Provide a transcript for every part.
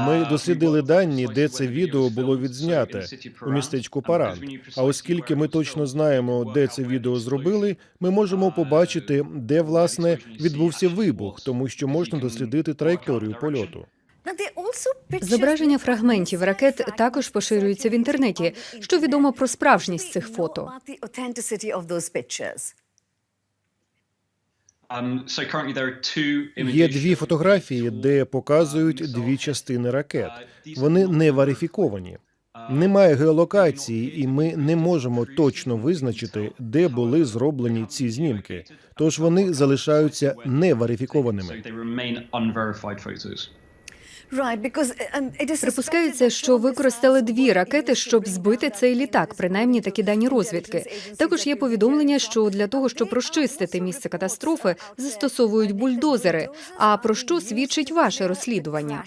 Ми дослідили дані, де це відео було відзняте у містечку Паран. А оскільки ми точно знаємо, де це відео зробили, ми можемо побачити, де власне відбувся вибух, тому що можна дослідити траєкторію польоту. Зображення фрагментів ракет також поширюються в інтернеті. Що відомо про справжність цих фото? Є дві фотографії, де показують дві частини ракет. Вони не варифіковані. Немає геолокації, і ми не можемо точно визначити, де були зроблені ці знімки. Тож вони залишаються неварифікованими. Припускається, що використали дві ракети, щоб збити цей літак. Принаймні такі дані розвідки. Також є повідомлення, що для того, щоб розчистити місце катастрофи, застосовують бульдозери. А про що свідчить ваше розслідування?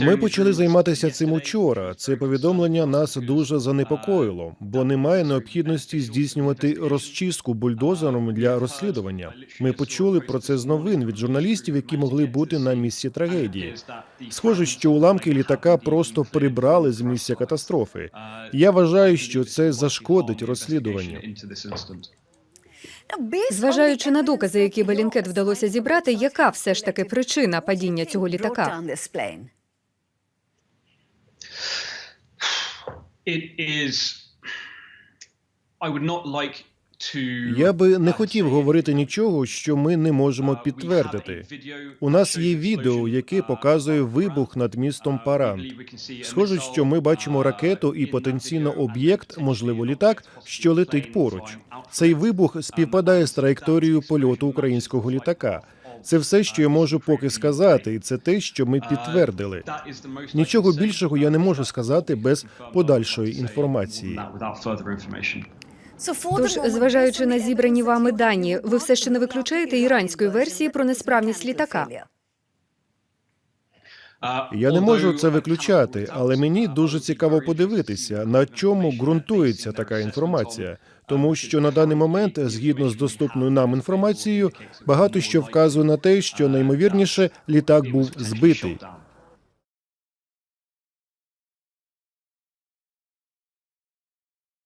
Ми почали займатися цим учора. Це повідомлення нас дуже занепокоїло, бо немає необхідності здійснювати розчистку бульдозером для розслідування. Ми почули про це з новин від журналістів, які могли бути на місці трагедії. Схоже, що уламки літака просто прибрали з місця катастрофи. Я вважаю, що це зашкодить розслідуванню. Зважаючи на докази, які Белінкет вдалося зібрати, яка все ж таки причина падіння цього літака? Я би не хотів говорити нічого, що ми не можемо підтвердити. У нас є відео, яке показує вибух над містом Паран. Схоже, що ми бачимо ракету і потенційно об'єкт, можливо, літак, що летить поруч. Цей вибух співпадає з траєкторією польоту українського літака. Це все, що я можу поки сказати, і це те, що ми підтвердили. Нічого більшого я не можу сказати без подальшої інформації. Тож, зважаючи на зібрані вами дані, ви все ще не виключаєте іранської версії про несправність літака. Я не можу це виключати, але мені дуже цікаво подивитися, на чому ґрунтується така інформація, тому що на даний момент, згідно з доступною нам інформацією, багато що вказує на те, що наймовірніше літак був збитий.